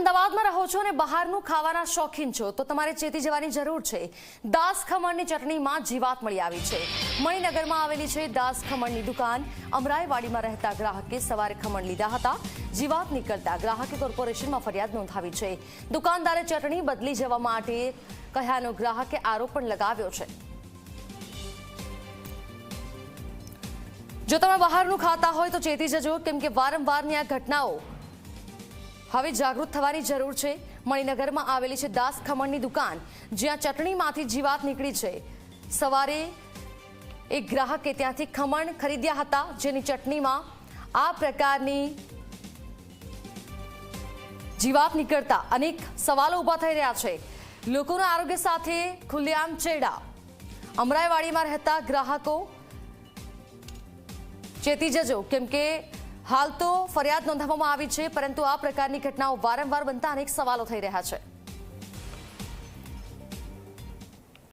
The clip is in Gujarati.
અમદાવાદમાં રહો છો અને બહારનું ખાવાના શોખીન છો, તો તમારે ચેતી જવાની જરૂર છે. દાસ ખમણની ચટણીમાં જીવાત મળી આવી છે. મણિનગરમાં આવેલી છે દાસ ખમણની દુકાન. અમરાઈવાડીમાં રહેતા ગ્રાહકે સવારે ખમણ લીધા હતા. જીવાત નીકળતા ગ્રાહકે કોર્પોરેશનમાં ફરિયાદ નોંધાવી છે. દુકાનદારે ચટણી બદલી જવા માટે કહ્યાનો ગ્રાહકે આરોપ પણ લગાવ્યો છે. જો તમે બહારનું ખાતા હોય તો ચેતી જજો, કેમ કે વારંવારની આ ઘટનાઓ હવે જાગૃત થવાની જરૂર છે. મણિનગરમાં આવેલી છે દાસ ખમણની દુકાન, જ્યાં ચટણીમાંથી જીવાત નીકળી છે. સવારે એક ગ્રાહકે ત્યાંથી ખમણ ખરીદ્યા હતા, જેની ચટણીમાં આ પ્રકારની જીવાત નીકળતા અનેક સવાલો ઊભા થઈ રહ્યા છે. લોકોના આરોગ્ય સાથે ખુલ્લેઆમ ચેડા. અમરાઈવાડીમાં રહેતા ગ્રાહકો ચેતી જજો, કેમ કે હાલ તો ફરિયાદ નોંધાવવામાં આવી છે, પરંતુ આ પ્રકારની ઘટનાઓ વારંવાર બનતા અનેક સવાલો થઈ રહ્યા છે.